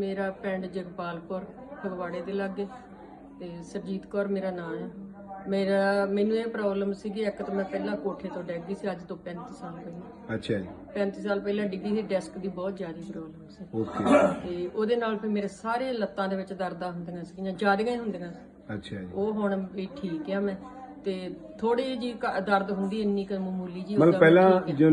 ਮੇਰਾ ਪਿੰਡ ਜਗਪਾਲਪੁਰ ਫਗਵਾੜੇ ਦੇ ਲਾਗੇ ਤੇ ਸਰਜੀਤ ਕੌਰ ਮੇਰਾ ਨਾਮ ਹੈ। ਮੇਰਾ ਮੈਨੂੰ ਇਹ ਪ੍ਰੋਬਲਮ ਸੀਗੀ ਇੱਕ ਤਾਂ ਮੈਂ ਪਹਿਲਾਂ ਕੋਠੇ ਤੋਂ ਡਿੱਗ ਗਈ ਸੀ ਅੱਜ ਤੋਂ 35 ਸਾਲ ਪਹਿਲਾਂ। ਅੱਛਾ ਜੀ। 35 ਸਾਲ ਪਹਿਲਾਂ ਡਿੱਗੀ ਸੀ ਡੈਸਕ ਦੀ ਬਹੁਤ ਜ਼ਿਆਦਾ ਪ੍ਰੋਬਲਮ ਸੀ। ਓਕੇ ਤੇ ਉਹਦੇ ਨਾਲ ਫਿਰ ਮੇਰੇ ਸਾਰੇ ਲੱਤਾਂ ਦੇ ਵਿੱਚ ਦਰਦਾਂ ਹੁੰਦੀਆਂ ਸੀਗੀਆਂ ਜ਼ਿਆਦੀਆਂ ਹੀ ਹੁੰਦੀਆਂ ਸੀ। ਅੱਛਾ ਜੀ। ਉਹ ਹੁਣ ਵੀ ਠੀਕ ਆ ਮੈਂ। ਤੇ ਥੋੜੀ ਜੀ ਦਰਦ ਹੁੰਦੀ ਇੰਨੀ ਕੁ ਮਾਮੂਲੀ ਜੀ ਮਤਲਬ ਪਹਿਲਾਂ ਜੋ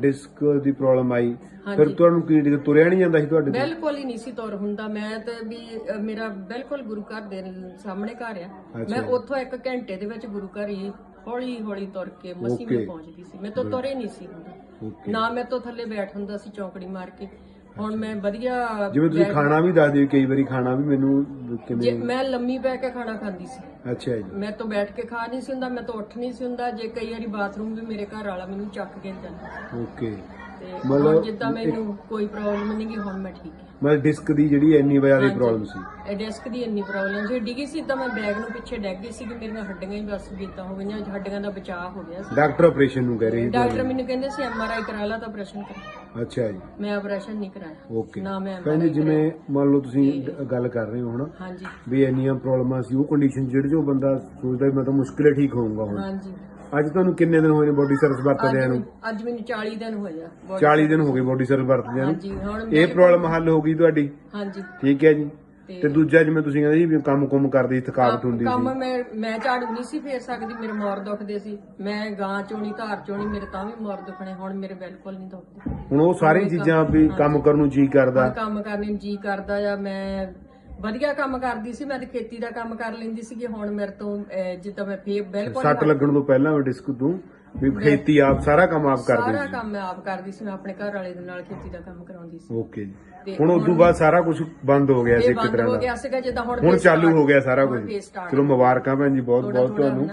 ਡਿਸਕ ਦੀ ਪ੍ਰੋਬਲਮ ਆਈ ਫਿਰ ਤੁਹਾਨੂੰ ਕੀ ਦਿੱਕਤ ਤੁਰਿਆ ਨਹੀਂ ਜਾਂਦਾ ਸੀ ਤੁਹਾਡੇ ਤੋਂ? ਬਿਲਕੁਲ ਹੀ ਨਹੀਂ ਸੀ ਤੁਰ ਹੁੰਦਾ। ਮੈਂ ਤੇ ਵੀ ਅ, ਮੇਰਾ ਬਿਲਕੁਲ ਗੁਰੂ ਘਰ ਦੇ ਸਾਹਮਣੇ ਘਰ ਆ। ਮੈਂ ਉੱਥੋਂ ਇੱਕ ਘੰਟੇ ਦੇ ਵਿੱਚ ਗੁਰੂ ਘਰ ਹੀ ਹੌਲੀ ਹੌਲੀ ਤੁਰ ਕੇ ਮਸੀ ਮੈਂ ਪਹੁੰਚਦੀ ਸੀ। ਮੈਂ ਤੋਂ ਤੁਰੇ ਨਹੀਂ ਸੀ ਹੁੰਦਾ ਨਾ ਮੈਂ ਤੋਂ ਥੱਲੇ ਬੈਠ ਹੁੰਦਾ ਸੀ ਚੌਂਕੜੀ ਮਾਰ ਕੇ। ਹੁਣ ਮੈਂ ਵਧੀਆ ਜਿਵੇਂ ਤੁਸੀਂ ਖਾਣਾ ਵੀ ਦੱਸ ਦਿਓ ਕਈ ਵਾਰੀ ਖਾਣਾ ਵੀ ਮੈਨੂੰ ਜੇ ਕਿਵੇਂ ਮੈਂ ਲੰਮੀ ਪੈ ਕੇ ਖਾਣਾ ਖਾਂਦੀ ਸੀ। ਅੱਛਾ ਜੀ। ਮੈਂ ਤੋਂ ਬੈਠ ਕੇ ਖਾ ਨਹੀਂ ਸੀ ਹੁੰਦਾ ਮੈਂ ਤੋਂ ਉੱਠ ਨਹੀਂ ਸੀ ਹੁੰਦਾ। ਜੇ ਕਈ ਵਾਰੀ ਬਾਥਰੂਮ ਵੀ ਮੇਰੇ ਘਰ ਵਾਲਾ ਮੈਨੂੰ ਚੱਕ ਕੇ ਜਾਂਦਾ। ਓਕੇ। ਤੇ ਹੁਣ ਜਿੱਦਾਂ ਮੈਨੂੰ ਕੋਈ ਪ੍ਰੋਬਲਮ ਨਹੀਂ ਗੀ ਹੁਣ ਮੈਂ ਠੀਕ ਹਾਂ। ਮਤਲਬ ਡਿਸਕ ਦੀ ਜਿਹੜੀ ਇੰਨੀ ਜ਼ਿਆਦਾ ਪ੍ਰੋਬਲਮ ਸੀ? ਇਹ ਡੈਸਕ ਦੀ ਇੰਨੀ ਪ੍ਰੋਬਲਮ ਸੀ। ਡਿੱਗੀ ਸੀ ਤਾਂ ਮੈਂ ਬੈਗ ਨੂੰ ਪਿੱਛੇ ਡੈਗ ਗਈ ਸੀ ਕਿ ਮੇਰੀਆਂ ਹੱਡੀਆਂ ਹੀ ਬਸ ਗੀਤਾ ਹੋ ਗਈਆਂ ਹੱਡੀਆਂ ਦਾ ਬਚਾਅ ਹੋ ਗਿਆ ਸੀ। ਡਾਕਟਰ ਆਪਰੇਸ਼ਨ ਨੂੰ ਕਹਿ ਰਹੇ ਸੀ ਡਾਕਟਰ ਮੈਨੂੰ ਕਹਿੰਦੇ ਸੀ ਐਮਆਰਆਈ ਕਰਾ ਲਾ ਤਾਂ ਆਪਰੇਸ਼ਨ ਕਰ। ਅੱਛਾ ਜੀ। ਮੈਂ ਆਪਰੇਸ਼ਨ ਨਹੀਂ ਕਰਾਇਆ। ਓਕੇ। ਨਾ ਮੈਂ ਜੀ ਜਿਵੇਂ ਮੰਨ ਲਓ ਤੁਸੀਂ ਡ- ਗੱਲ ਕਰ ਰਹੇ ਹੋ ਹੁਣ ਹਾਂਜੀ। ਵੀ ਇੰਨੀਆਂ ਪ੍ਰੋਬਲਮਾਂ ਸੀ ਉਹ ਕੰਡੀਸ਼ਨ ਜਿਹੜੇ ਜੋ ਬੰਦਾ ਸੋਚਦਾ ਵੀ ਮੈਂ ਤਾਂ ਮੁਸ਼ਕਿਲ ਹੈ ਠੀਕ ਹੋਊਗਾ ਹੁਣ। ਹਾਂਜੀ। ਅੱਜ ਤੁਹਾਨੂੰ ਕਿੰਨੇ ਦਿਨ ਹੋਏ ਨੇ ਬੋਡੀ ਸਰਵਿਸ ਵਰਤਦਿਆਂ ਨੂੰ? ਅੱਜ ਮੈਨੂੰ 40 ਦਿਨ ਹੋਏ ਆ body- 40 ਦਿਨ ਹੋ ਗਏ ਬੋਡੀ ਸਰਵਿਸ ਵਰਤਦਿਆਂ ਨੂੰ। ਹਾਂਜੀ ਹੁਣ ਇਹ ਪ੍ਰੋਬਲਮ ਹੱਲ ਹੋ ਗਈ ਤੁਹਾਡੀ? ਹਾਂਜੀ। ਠੀਕ ਹੈ ਜੀ। ਤੇ- ਤੇ ਦੂਜਾ ਜਿਵੇਂ ਤੁਸੀਂ ਕਹਿੰਦੇ ਸੀ ਵੀ ਕੰਮ ਕੁਮ ਕਰਦੀ ਥਕਾਵਟ ਹੁੰਦੀ ਕੰਮ ਸੀ ਮੈਂ ਮੈਂ ਝਾੜੂ ਨਹੀਂ ਸੀ ਫੇਰ ਸਕਦੀ ਮੇਰੇ ਮੋਰ ਦੁਖਦੇ ਸੀ। ਮੈਂ ਗਾਂ ਚੋਣੀ ਧਾਰ ਚੋਣੀ ਮੇਰੇ ਤਾਂ ਵੀ ਮੋਰ ਦੁਖਣੇ ਹੁਣ ਮੇਰੇ ਬਿਲਕੁਲ ਨਹੀਂ ਦੁਖਦੇ ਹੁਣ ਉਹ ਸਾਰੀਆਂ ਚੀਜ਼ਾਂ ਵੀ ਕੰਮ ਕਰਨ ਨੂੰ ਜੀ ਕਰਦਾ। ਹੁਣ ਕੰਮ ਕਰਨੇ ਨੂੰ ਜੀ ਕਰਦਾ ਆ ਮੈਂ ਵਧੀਆ ਕੰਮ ਕਰਦੀ ਸੀ ਮੈਂ ਤੇ ਖੇਤੀ ਦਾ ਕੰਮ ਕਰ ਲੈਂਦੀ ਸੀਗੀ ਹੁਣ ਮੇਰੇ ਤੋਂ ਅਹ, ਜਿੱਦਾਂ ਮੈਂ ਫੇਰ ਬਿਲਕੁਲ ਸੱਟ ਲੱਗਣ ਤੋਂ ਪਹਿਲਾਂ ਡਿਸਕ ਤੋਂ ਵੀ ਖੇਤੀ ਆਪ ਸਾਰਾ ਕੰਮ ਆਪ ਕਰਦੇ ਸਾਰਾ ਕੰਮ ਮੈਂ ਆਪ ਕਰਦੀ ਸੀ ਮੈਂ ਆਪਣੇ ਘਰ ਵਾਲੇ ਦੇ ਨਾਲ ਖੇਤੀ ਦਾ ਕੰਮ ਕਰਾਉਂਦੀ ਸੀ। ਓਕੇ ਜੀ। ਤੇ ਹੁਣ ਉਸ ਤੋਂ ਬਾਅਦ ਸਾਰਾ ਕੁਝ ਬੰਦ ਹੋ ਗਿਆ ਸੀ ਇਹ ਇੱਕ ਬੰਦ ਤਰ੍ਹਾਂ ਹੋ ਦਾ। ਗਿਆ ਸੀਗਾ ਜਿੱਦਾਂ ਹੁਣ ਹੁਣ ਫੇਰ ਚਾਲੂ start- ਹੋ ਗਿਆ ਸਾਰਾ ਕੁਝ ਹੁਣ ਫੇਰ start ਚਲੋ ਮੁਬਾਰਕਾਂ ਭੈਣ ਜੀ ਬਹੁਤ ਥੋੜ੍ਹਾ ਬਹੁਤ ਥੋੜ੍ਹਾ ਤੁਹਾਨੂੰ।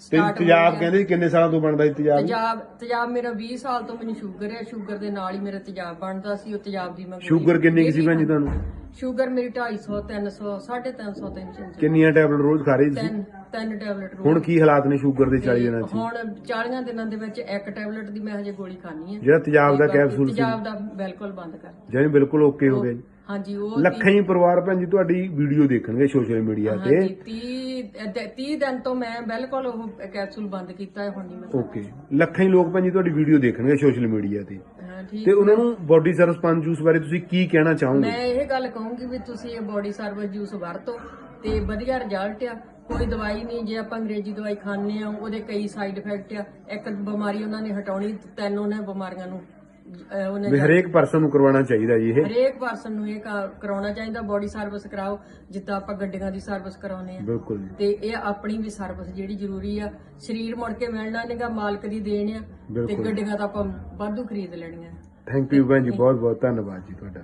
ਤੇ start ਹੋ ਤੇਜ਼ਾਬ ਗਿਆ। ਕਹਿੰਦੇ ਸੀ ਕਿੰਨੇ ਸਾਲਾਂ ਤੋਂ ਬਣਦਾ ਸੀ ਤੇਜ਼ਾਬ ਤੇਜ਼ਾਬ ਤੇਜ਼ਾਬ ਮੇਰਾ 20 ਸਾਲ ਤੋਂ ਮੈਨੂੰ ਸ਼ੂਗਰ ਹੈ ਸ਼ੂਗਰ ਦੇ ਨਾਲ ਹੀ ਮੇਰਾ ਤੇਜ਼ਾਬ ਬਣਦਾ ਸੀ ਉਹ ਤੇਜ਼ਾਬ ਦੀ ਮੈਂ ਗੋਲੀ ਸ਼ੂਗਰ ਕਿੰਨੀ ਕੁ ਸੀ ਭੈਣ ਜੀ ਤੁਹਾਨੂੰ? ਸ਼ੂਗਰ ਮੇਰੀ 250 300 350 300 ਕਿੰਨੀਆਂ ਟੈਬਲੇਟ ਰੋਜ਼ ਖਾ ਰਹੀ ਸੀ ਤਿੰਨ ਤਿੰਨ ਟੈਬਲੇਟ ਹੁਣ ਕੀ ਹਾਲਾਤ ਨੇ ਸ਼ੂਗਰ ਦੇ 40 ਦਿਨਾਂ ਚ? ਹੁਣ 40 ਦਿਨਾਂ ਦੇ ਵਿੱਚ ਇੱਕ ਟੈਬਲੇਟ ਦੀ ਮੈਂ ਹਜੇ ਗੋਲੀ ਖਾਣੀ ਹੈ। ਜਿਹੜਾ ਤੇਜ਼ਾਬ ਦਾ ਕੈਪਸੂਲ ਸੀ। ਤੇਜ਼ਾਬ ਦਾ ਬਿਲਕੁਲ ਬੰਦ ਕਰ ਜਾਨੀ ਬਿਲਕੁਲ ਓਕੇ ਹੋ ਗਿਆ ਜੀ। ਹਾਂਜੀ ਉਹ ਲੱਖਾਂ ਹੀ ਪਰਿਵਾਰ ਭੈਣ ਜੀ ਤੁਹਾਡੀ ਵੀਡੀਓ ਦੇਖਣਗੇ ਸੋਸ਼ਲ ਮੀਡੀਆ ਤੇ। ਹਾਂਜੀ 30 30 ਦਿਨ ਤੋਂ ਮੈਂ ਬਿਲਕੁਲ ਉਹ ਕੈਪਸੂਲ ਬੰਦ ਕੀਤਾ ਹੈ ਹੁਣ ਨਹੀਂ ਮੈਂ ਓਕੇ ਲੱਖਾਂ ਹੀ ਲੋਕ ਭੈਣ ਜੀ ਤੁਹਾਡੀ ਵੀਡੀਓ ਦੇਖਣਗੇ ਸੋਸ਼ਲ ਮੀਡੀਆ ਤੇ। ਹਾਂ ਠੀਕ ਤੇ ਉਹਨਾਂ ਨੂੰ ਬਾਡੀ ਸਰਵਿਸ ਪੰਜ ਜੂਸ ਬਾਰੇ ਤੁਸੀਂ ਕੀ ਕਹਿਣਾ ਚਾਹੋਗੇ? ਮੈਂ ਇਹ ਗੱਲ ਕਹੂੰਗੀ ਵੀ ਤੁਸੀਂ ਇਹ ਬੋਡੀ ਸਰਵਿਸ ਜੂਸ ਵਰਤੋ ਤੇ ਵਧੀਆ ਰਿਜ਼ਲਟ ਆ। ਕੋਈ ਦਵਾਈ ਨਹੀਂ ਜੇ ਆਪਾਂ ਅੰਗਰੇਜ਼ੀ ਦਵਾਈ ਖਾਂਦੇ ਆ ਉਹਦੇ ਕਈ ਸਾਈਡ ਇਫੈਕਟ ਆ। ਇੱਕ ਬਿਮਾਰੀ ਉਹਨਾਂ ਨੇ ਹਟਾਉਣੀ ਤਿੰਨ ਉਹਨੇ ਬਿਮਾਰੀਆਂ ਨੂੰ ਅਹ, ਉਹਨੇ ਵੀ ਹਰੇਕ ਪਰਸਨ ਨੂੰ ਕਰਵਾਉਣਾ ਚਾਹੀਦਾ ਜੀ ਇਹ। ਹਰੇਕ ਪਰਸਨ ਨੂੰ ਇਹ ਕਾ- ਕਰਾਉਣਾ ਚਾਹੀਦਾ ਬੋਡੀ ਸਰਵਿਸ ਕਰਾਓ ਜਿੱਦਾਂ ਆਪਾਂ ਗੱਡੀਆਂ ਦੀ ਸਰਵਿਸ ਕਰਾਉਨੇ ਆ ਬਿਲਕੁਲ ਜੀ। ਤੇ ਇਹ ਆਪਣੀ ਵੀ ਸਰਵਿਸ ਜਿਹੜੀ ਜ਼ਰੂਰੀ ਆ। ਸਰੀਰ ਮੁੜ ਕੇ ਮਿਲਣਾ ਨਹੀਂਗਾ ਮਾਲਕ ਦੀ ਦੇਣ ਆ। ਤੇ ਬਿਲਕੁਲ। ਗੱਡੀਆਂ ਤਾਂ ਆਪਾਂ ਵਾਧੂ ਖਰੀਦ ਲੈਣੀਆਂ। ਥੈਂਕ ਯੂ ਭੈਣ ਜੀ ਬਹੁਤ ਬਹੁਤ ਧੰਨਵਾਦ ਜੀ ਤੁਹਾਡਾ।